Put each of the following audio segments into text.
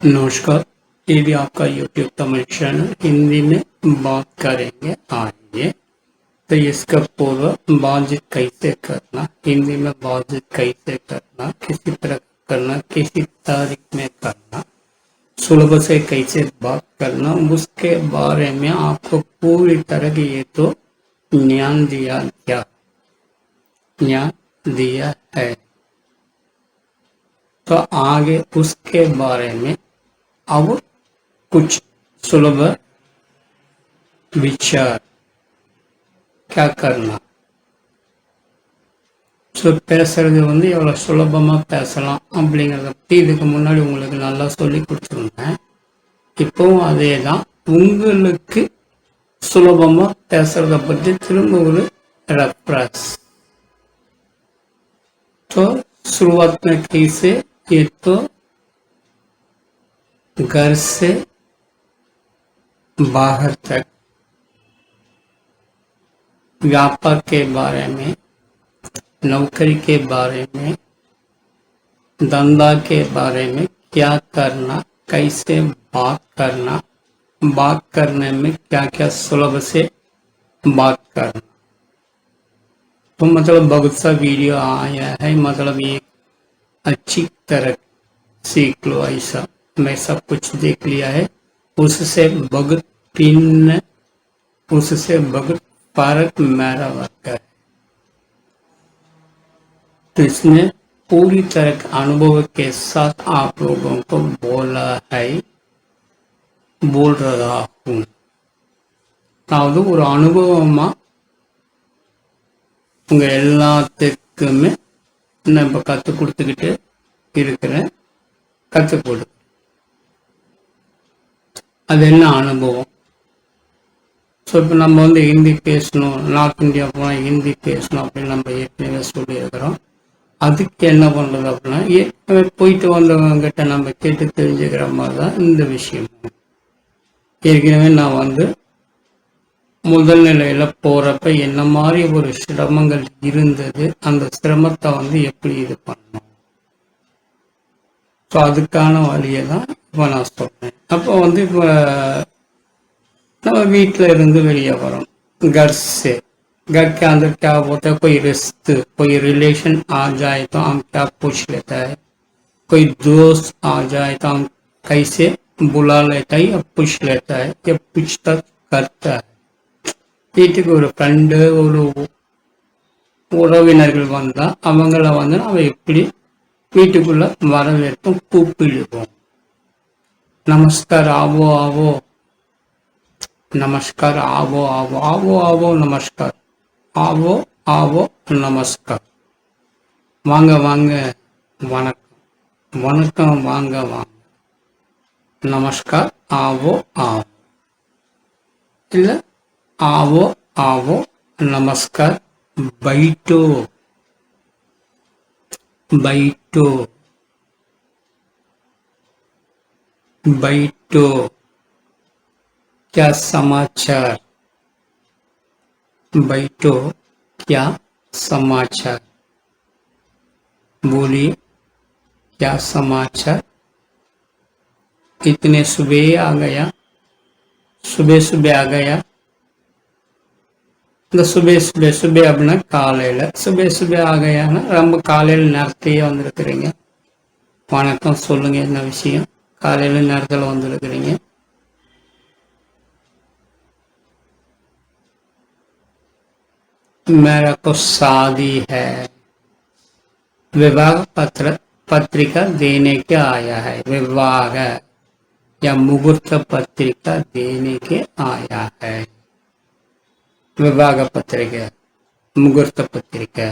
नमस्कार, ये भी आपका यूट्यूब तमिल चैनल हिंदी में बात करेंगे आइए। तो इसका पूर्व, बातचीत कैसे करना, हिंदी में बातचीत कैसे करना, किसी तरह करना, किसी तारीख में करना, सुलभ से कैसे बात करना, उसके बारे में आपको पूरी तरह की ये तो ज्ञान दिया गया ज्ञान दिया है। तो आगे उसके बारे में अब कुछ सुलभ विचार क्या करना ஸோ பேசுறது வந்து எவ்வளோ சுலபமாக பேசலாம் அப்படிங்கிறத பற்றி இதுக்கு முன்னாடி உங்களுக்கு நல்லா சொல்லி கொடுத்துருந்தேன் இப்போவும் அதே தான் உங்களுக்கு சுலபமாக பேசுறத பற்றி திரும்ப ஒரு रेफरेंस तो शुरुआत में कैसे ये तो घर से बाहर तक। व्यापार के बारे में, नौकरी के बारे में, धंधा के बारे में, क्या करना, कैसे बात करना, बात करने में क्या क्या सुलभ से बात करना। तो मतलब बहुत सा वीडियो आया है मतलब ये अच्छी तरह सीख लो ऐसा। मैं सब कुछ देख लिया है उससे बहुत भिन्न उससे बहुत फर्क मेरा वर्ग है तो इसने पूरी तरह के अनुभव के साथ आप लोगों को बोला है बोल रहा हूँ அதாவது ஒரு அனுபவமா உங்க எல்லாத்துக்குமே நான் இப்போ கற்றுக் கொடுத்துக்கிட்டு இருக்கிறேன் கற்றுக் கொடு அது என்ன அனுபவம்? ஸோ இப்போ நம்ம வந்து ஹிந்தி பேசணும் நார்த் இந்தியா போனால் ஹிந்தி பேசணும் அப்படின்னு நம்ம ஏற்கனவே சொல்லியிருக்கிறோம். அதுக்கு என்ன பண்ணுறது அப்படின்னா ஏற்கனவே போயிட்டு வந்தவங்ககிட்ட நம்ம கேட்டு தெரிஞ்சுக்கிற மாதிரி தான் இந்த விஷயம். ஏற்கனவே நான் வந்து முதல் நிலையில் போறப்ப என்ன மாதிரி ஒரு சிரமங்கள் இருந்தது அந்த சிரமத்தை வந்து எப்படி இது பண்ணணும்? ஸோ அதுக்கான வழியை தான் இப்போ நான் சொல்றேன் அப்போ வந்து இப்போ நம்ம வீட்டில் இருந்து வெளியே வரோம் घर से घर के अंदर क्या होता है कोई रिश्ते कोई रिलेशन आ जाए तो हम क्या पूछ लेता है कोई दोस्त आ जाए तो हम कैसे बुला लेता है या पूछ लेता है या पूछताछ करता है வீட்டுக்கு ஒரு ஃப்ரெண்டு ஒரு உறவினர்கள் வந்தா அவங்கள வந்து நம்ம எப்படி வீட்டுக்குள்ள வரவேற்போம் கூப்பிடுவோம் નમસ્કાર ஆவோ આવો નમસ્કાર ஆவோ ஆவோ. ஆவோ ஆவோ નમસ્કાર આવો ஆவோ நமஸ்கார். வாங்க வாங்க. வணக்கம். வணக்கம் வாங்க வாங்க. நமஸ்கார் ஆவோ ஆவோ. இல்லை ஆவோ ஆவோ நமஸ்கார் பைட்டோ. பைட்டோ. बैठो क्या समाचार बैठो क्या समाचार बोलिए क्या समाचार इतने सुबह आ गया सुबह सुबह आ गया இந்த சுபே சுபே சுபே அப்படின்னா காலையில் சுபே சுபே ஆகையானா ரொம்ப காலையில் நேரத்தையே வந்திருக்கிறீங்க வணக்கம் சொல்லுங்க என்ன விஷயம் காலையில் நேரத்தில் வந்திருக்கிறீங்க मेरा को शादी है विवाह पत्र पत्रिका देने के आया है विवाह या मुहूर्त पत्रिका देने के आया है விவாக பத்திரிக்கை முகூர்த்த பத்திரிக்கை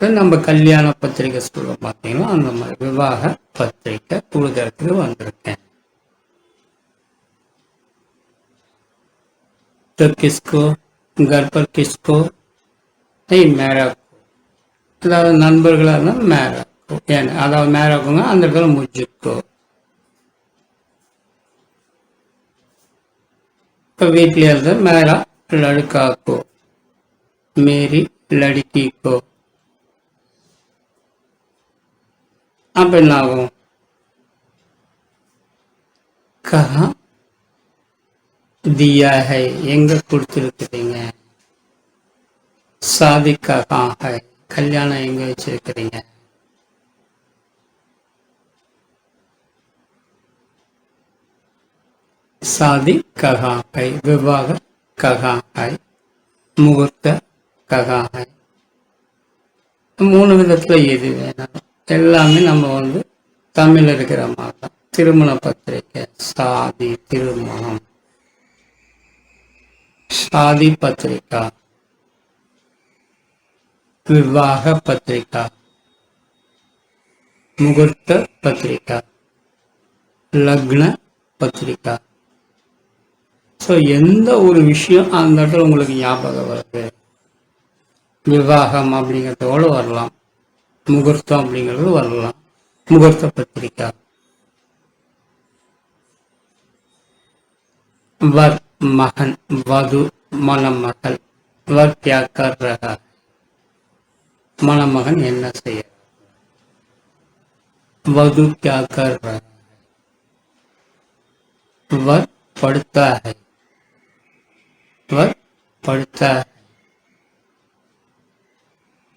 நம்ம கல்யாண பத்திரிக்கை சொல்ல பார்த்தீங்கன்னா அந்த மாதிரி விவாக பத்திரிக்கை கொடுக்கறதுக்கு வந்திருக்கேன் तो किसको घर पर किसको नहीं மேரா அதாவது நண்பர்களாக இருந்தால் மேராக்கோ ஏன்னா அதாவது மேராக்குங்க அந்த இடத்துல முஜுக்கோ இப்போ வீட்டிலே இருந்தால் மேரா लड़का को मेरी அப்போ என்ன ஆகும் கா தியாக எங்க கொடுத்துருக்குறீங்க சாதிக்காக கல்யாணம் எங்க வச்சிருக்கிறீங்க சாதி ககாகை விவாக ககாகை முகூர்த்த ககாகை மூணு விதத்துல எது வேணாலும் எல்லாமே நம்ம வந்து தமிழ் இருக்கிற மாதிரி தான். திருமண பத்திரிக்கை சாதி திருமணம். சாதி பத்திரிக்கா. விவாக பத்திரிக்கா. முகூர்த்த பத்திரிக்கா. லக்ன பத்திரிக்கா. ஸோ எந்த ஒரு விஷயம் அந்த இடத்துல உங்களுக்கு ஞாபகம் வருது? விவாகம் அப்படிங்கிறதோடு வரலாம். முகூர்த்தம் அப்படிங்கிறது வரலாம் முகூர்த்த பத்திரிக்கா वर महन वधु மணமகள் வர் क्या कर रहा है மணமகன் என்ன செய்ய वधु क्या कर रहा है वर पढ़ता है वर पढ़ता है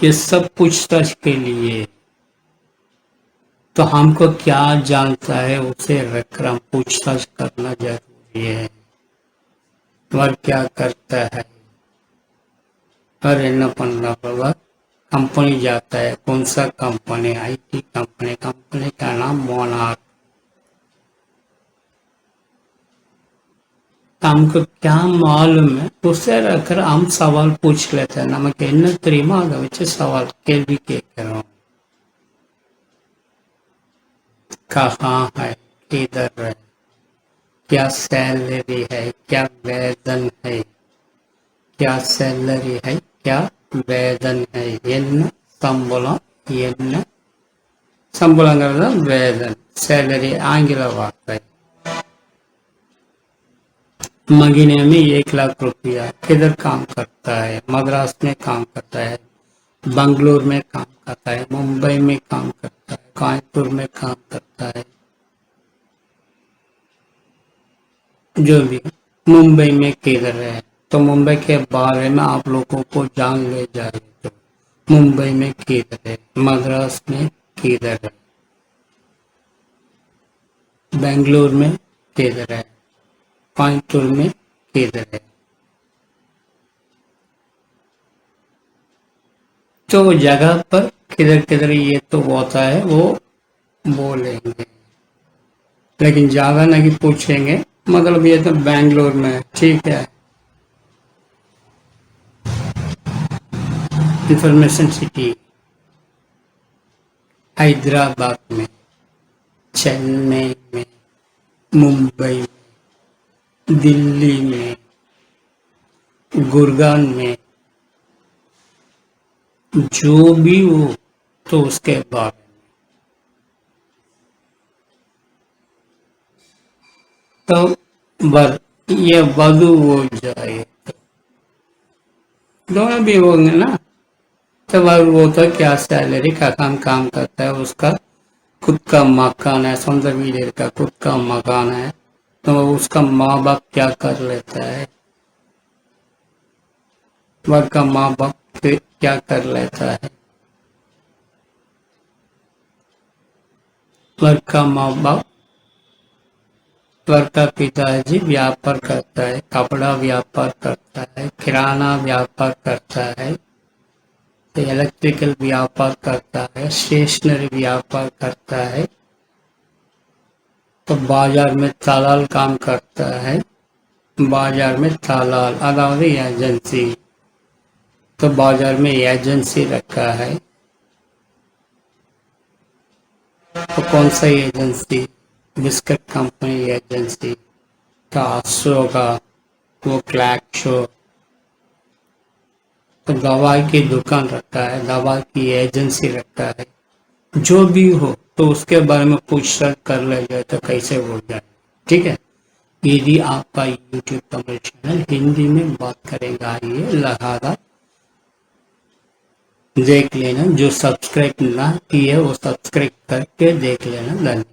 ये सब पूछताछ के लिए तो हमको क्या जानता है उसे रखकर हम पूछताछ करना जरूरी है वह क्या करता है और என்ன பண்ண कंपनी जाता है कौन सा कंपनी आईटी कंपनी कंपनी का नाम मोनार्क हमको क्या मालूम है उसे रखकर हम सवाल पूछ लेते हैं நமக்கு என்ன தெரியுமோ அதை வச்சு சவால் கேள்வி கேட்கிறோம் कहाँ है किधर है क्या सैलरी है क्या वेतन है क्या सैलरी है क्या வேதன் है என்ன சம்பளம் என்ன சம்பளங்கிறது தான் வேதன் சேலரி ஆங்கில வார்த்தை महीने में एक लाख रुपया किधर काम करता है? मद्रास में काम करता है, बंगलोर में काम करता है, मुंबई में काम करता है, कानपुर में काम करता है, जो भी। मुंबई में किधर है? तो मुंबई के बारे में आप लोगों को जान ले जाए तो मुंबई में किधर है? मद्रास में किधर है? बेंगलोर में किधर है? कानपुर में किधर है। तो जगह पर किधर किधर ये तो होता है, वो बोलेंगे। लेकिन ज़्यादा नहीं पूछेंगे मतलब ये तो बैंगलोर में ठीक है। इंफॉर्मेशन सिटी हैदराबाद में, चेन्नई में, मुंबई में। दिल्ली में, गुरगान में, जो भी हो तो उसके बारे में। तो वर, ये वधु हो जाए तो। दोनों भी होंगे ना? तो वो तो क्या सैलरी का काम काम करता है, उसका खुद का मकान है सुंदर वीर का खुद का मकान है। तो उसका माँ बाप क्या कर लेता है? वह का माँ बाप क्या कर लेता है? वह का माँ बाप वर्ग का पिताजी व्यापार करता है, कपड़ा व्यापार करता है, किराना व्यापार करता है, इलेक्ट्रिकल व्यापार करता है, स्टेशनरी व्यापार करता है। तो बाज़ार में दलाल काम करता है। बाज़ार में दलाल अदावत एजेंसी। तो बाज़ार में एजेंसी रखा है। तो कौन सा एजेंसी? बिस्किट कंपनी एजेंसी का होगा वो क्लैक शो तो दवा की दुकान रखता है दवा की एजेंसी रखता है। जो भी हो तो उसके बारे में पूछताछ कर ले जाए तो कैसे हो जाए? ठीक है? यदि आपका यूट्यूब तमिल चैनल हिंदी में बात करेगा, ये लिहाजा देख लेना। जो सब्सक्राइब ना किए, वो सब्सक्राइब करके देख लेना। धन्यवाद।